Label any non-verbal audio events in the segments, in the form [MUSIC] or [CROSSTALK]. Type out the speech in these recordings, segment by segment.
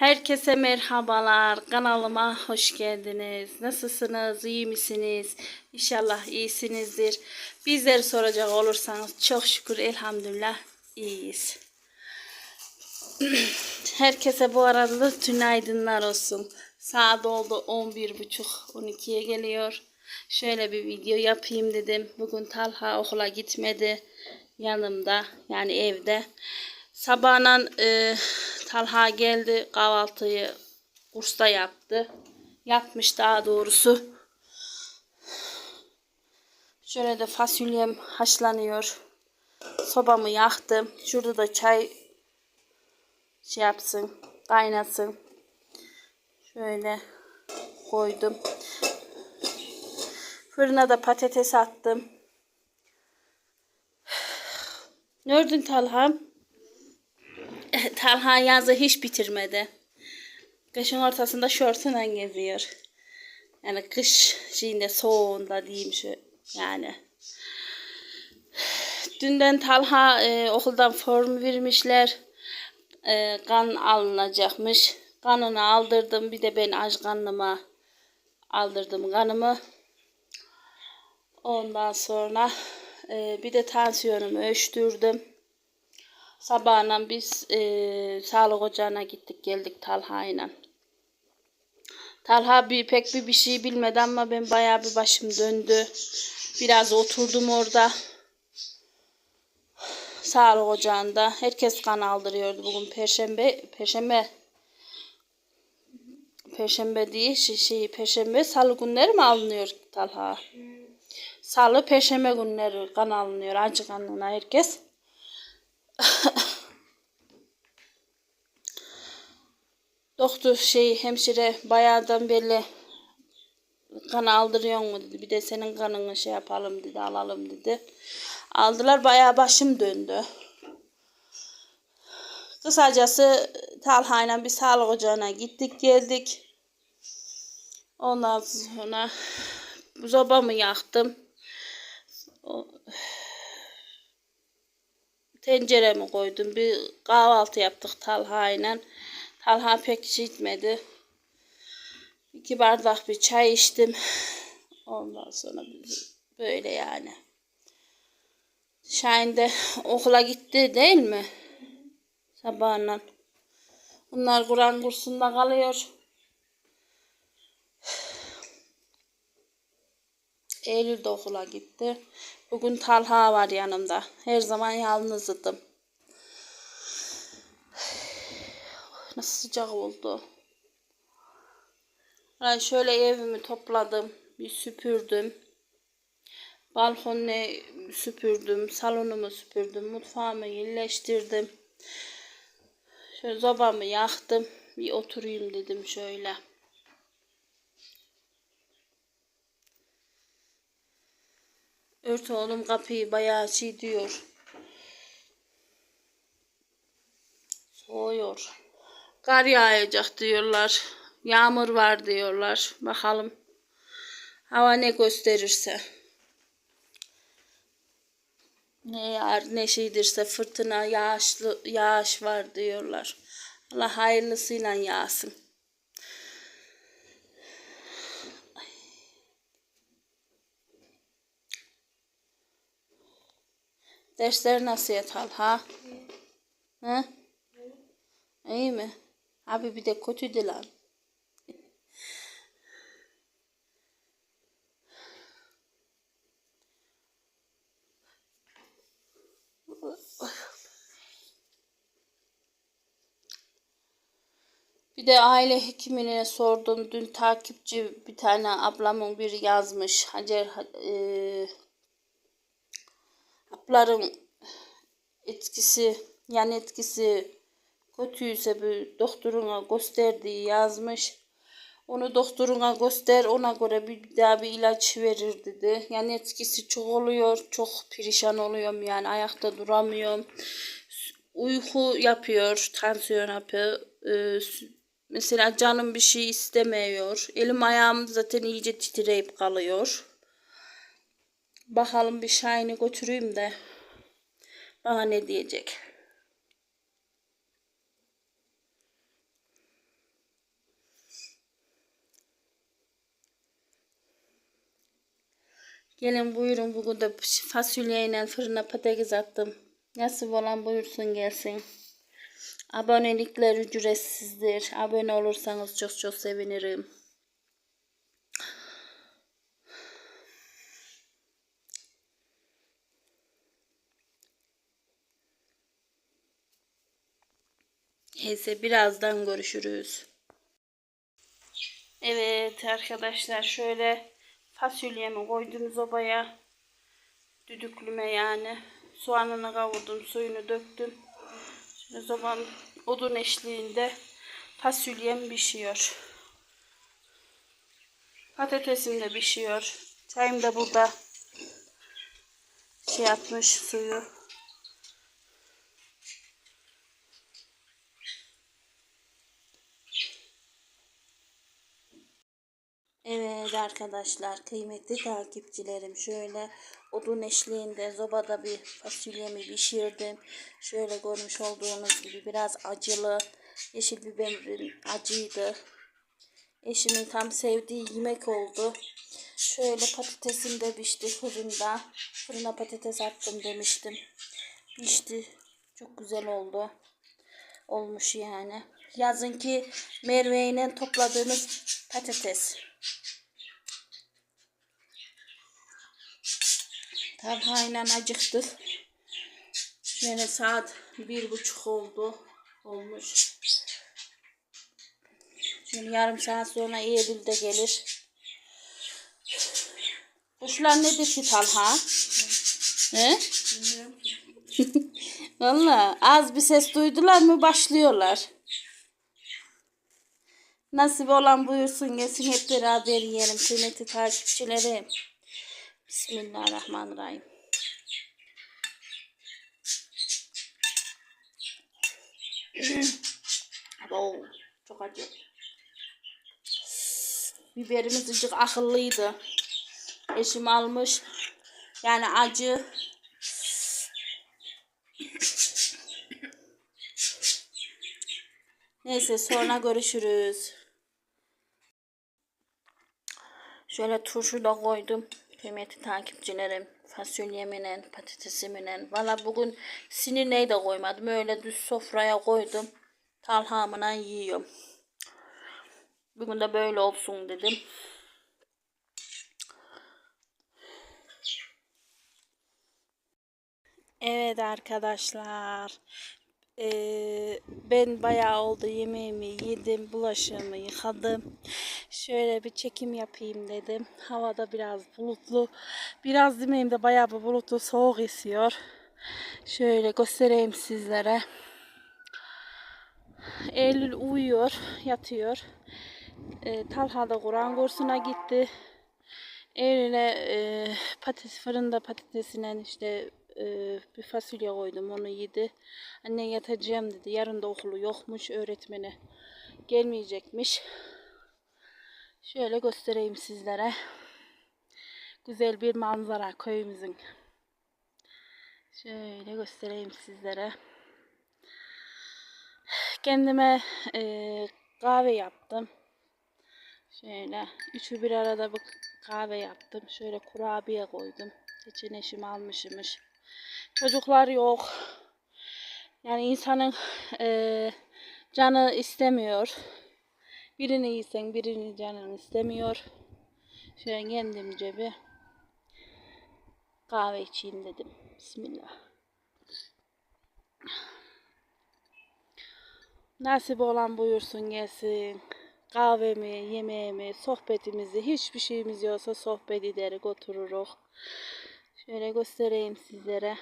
Herkese merhabalar. Kanalıma hoş geldiniz. Nasılsınız? İyi misiniz? İnşallah iyisinizdir. Bizleri soracak olursanız çok şükür elhamdülillah iyiyiz. [CLEARS THROAT] Herkese bu arada tünaydınlar olsun. Saat oldu 11.30-12'ye geliyor. Şöyle bir video yapayım dedim. Bugün Talha okula gitmedi. Yanımda yani evde. Sabahdan e, Talha geldi kahvaltıyı kursta yaptı. Yapmış daha doğrusu. Şöyle de fasulyem haşlanıyor. Sobamı yaktım. Şurada da çay şey yapsın, kaynasın. Şöyle koydum. Fırına da patates attım. [SIGHS] Gördün Talha? [LAUGHS] Talha yazı hiç bitirmedi. Kışın ortasında şortuyla geziyor. Yani kış şeyinde soğuğunda diyeyim şu yani. Dünden Talha e, okuldan form vermişler. E, kan alınacakmış. Kanını aldırdım. Bir de ben aç kanlıma aldırdım kanımı. Ondan sonra e, bir de tansiyonumu ölçtürdüm. Sabahla biz e, sağlık ocağına gittik geldik Talha ile. Talha bir, pek bir, bir şey bilmedi ama ben bayağı bir başım döndü. Biraz oturdum orada. Sağlık ocağında. Herkes kan aldırıyordu bugün perşembe. Perşembe Perşembe değil şey, şey perşembe salı günleri mi alınıyor Talha? Salı perşembe günleri kan alınıyor acı kanına herkes. [LAUGHS] Doktor şey hemşire bayağıdan beri kan aldırıyor mu dedi. Bir de senin kanını şey yapalım dedi alalım dedi. Aldılar bayağı başım döndü. Kısacası Talha'yla bir sağlık ocağına gittik geldik. Ondan sonra sobamı yaktım. O, tenceremi koydum. Bir kahvaltı yaptık Talha ile. Talha pek hiç içmedi. İki bardak bir çay içtim. Ondan sonra böyle yani. Şahin de okula gitti değil mi? Sabahla. Bunlar Kur'an kursunda kalıyor. Eylül de okula gitti. Bugün Talha var yanımda. Her zaman yalnızdım. [SIGHS] Nasıl sıcak oldu. Ben şöyle evimi topladım. Bir süpürdüm. Balkonu süpürdüm. Salonumu süpürdüm. Mutfağımı yerleştirdim. Şöyle sobamı yaktım. Bir oturayım dedim şöyle. Ört oğlum kapıyı bayağı şey diyor. Soğuyor. Kar yağacak diyorlar. Yağmur var diyorlar. Bakalım. Hava ne gösterirse. Ne yağar ne şeydirse fırtına yağışlı yağış var diyorlar. Allah hayırlısıyla yağsın. Dersler nasıl yatal ha? Hı? İyi mi? Abi bir de kötüydü lan. Bir de aile hekimine sordum. Dün takipçi bir tane ablamın biri yazmış. Hacer e, hapların etkisi yan etkisi kötüyse bir doktoruna gösterdiği yazmış. Onu doktoruna göster ona göre bir daha bir ilaç verir dedi. Yani etkisi çok oluyor. Çok perişan oluyorum yani ayakta duramıyorum. Uyku yapıyor, tansiyon yapıyor. Ee, mesela canım bir şey istemiyor. Elim ayağım zaten iyice titreyip kalıyor. Bakalım bir Şahin'i götüreyim de bana ne diyecek. Gelin buyurun bugün de fasulyeyle fırına patates attım. Nasıl olan buyursun gelsin. Abonelikler ücretsizdir. Abone olursanız çok çok sevinirim. Neyse birazdan görüşürüz. Evet arkadaşlar şöyle fasulyemi koydum sobaya. Düdüklüme yani. Soğanını kavurdum, suyunu döktüm. Şimdi sobanın odun eşliğinde fasulyem pişiyor. Patatesim de pişiyor. Çayım da burada şey atmış suyu. Evet arkadaşlar kıymetli takipçilerim şöyle odun eşliğinde zobada bir fasulyemi pişirdim. Şöyle görmüş olduğunuz gibi biraz acılı yeşil biberin acıydı. Eşimin tam sevdiği yemek oldu. Şöyle patatesim de pişti fırında. Fırına patates attım demiştim. Pişti. Çok güzel oldu. Olmuş yani. Yazınki Merve topladığımız patates. Talhayla acıktık. Şöyle saat bir buçuk oldu. Olmuş. Şimdi yarım saat sonra Eylül de gelir. Kuşlar ne dedi Talha? He? [LAUGHS] Valla az bir ses duydular mı başlıyorlar. Nasip olan buyursun gelsin hep beraber yiyelim kıymetli takipçilerim. Bismillahirrahmanirrahim. [CLEARS THROAT] Oo, çok acı. Biberimiz ıcık akıllıydı. Eşim almış. Yani acı. Neyse sonra görüşürüz. Şöyle turşu da koydum. Kıymetli takipçilerim. Fasulyeminen, patatesiminen. Valla bugün sinirneyi de koymadım. Öyle düz sofraya koydum. Talhamına yiyorum. Bugün de böyle olsun dedim. Evet arkadaşlar. Ee, ben bayağı oldu yemeğimi yedim, bulaşığımı yıkadım. Şöyle bir çekim yapayım dedim. Havada biraz bulutlu. Biraz demeyeyim de bayağı bir bulutlu soğuk esiyor. Şöyle göstereyim sizlere. Eylül uyuyor, yatıyor. Ee, Talha da Kur'an kursuna gitti. Eylül'e e, patates fırında patatesinden işte e, bir fasulye koydum onu yedi. Anne yatacağım dedi. Yarın da okulu yokmuş öğretmeni gelmeyecekmiş. Şöyle göstereyim sizlere. Güzel bir manzara köyümüzün. Şöyle göstereyim sizlere. Kendime e, kahve yaptım. Şöyle üçü bir arada bir kahve yaptım. Şöyle kurabiye koydum. Geçen eşim almışmış. Çocuklar yok. Yani insanın e, canı istemiyor. Birini yiysen birini canın istemiyor. Şöyle kendimce bir kahve içeyim dedim. Bismillah. Nasip olan buyursun gelsin. Kahvemi, yemeğimi, sohbetimizi, hiçbir şeyimiz yoksa sohbet ederiz, otururuz. Şöyle göstereyim sizlere.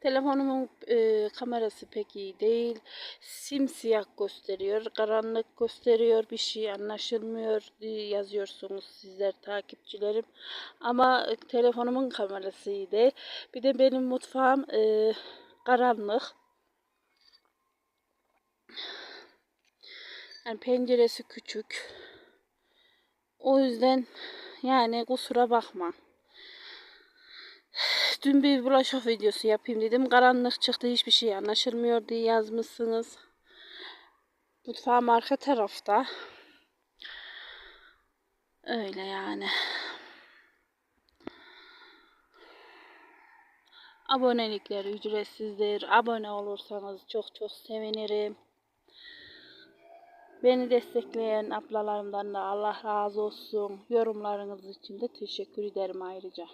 Telefonumun e, kamerası pek iyi değil. Simsiyah gösteriyor, karanlık gösteriyor, bir şey anlaşılmıyor yazıyorsunuz sizler takipçilerim. Ama e, telefonumun kamerası iyi değil. Bir de benim mutfağım e, karanlık. Yani penceresi küçük. O yüzden yani kusura bakma. dün bir bulaşık videosu yapayım dedim. Karanlık çıktı hiçbir şey anlaşılmıyor diye yazmışsınız. Mutfağım arka tarafta. Öyle yani. Abonelikler ücretsizdir. Abone olursanız çok çok sevinirim. Beni destekleyen ablalarımdan da Allah razı olsun. Yorumlarınız için de teşekkür ederim ayrıca.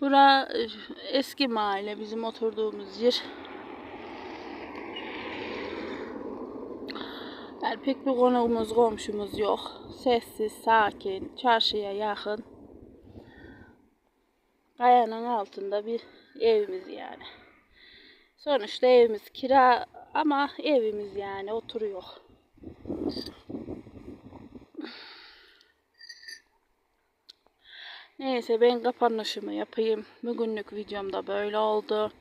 Bura e, eski mahalle bizim oturduğumuz yer. Yani pek bir konuğumuz komşumuz yok. Sessiz, sakin, çarşıya yakın. Kayanın altında bir evimiz yani. Sonuçta evimiz kira ama evimiz yani oturuyor. Neyse ben kapanışımı yapayım. Bugünlük videom da böyle oldu.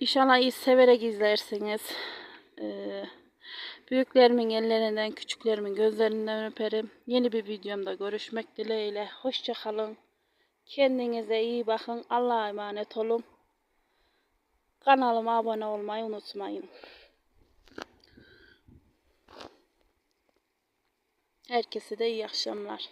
İnşallah iyi severek izlersiniz. Ee, büyüklerimin ellerinden, küçüklerimin gözlerinden öperim. Yeni bir videomda görüşmek dileğiyle. Hoşçakalın. Kendinize iyi bakın. Allah'a emanet olun. Kanalıma abone olmayı unutmayın. Herkese de iyi akşamlar.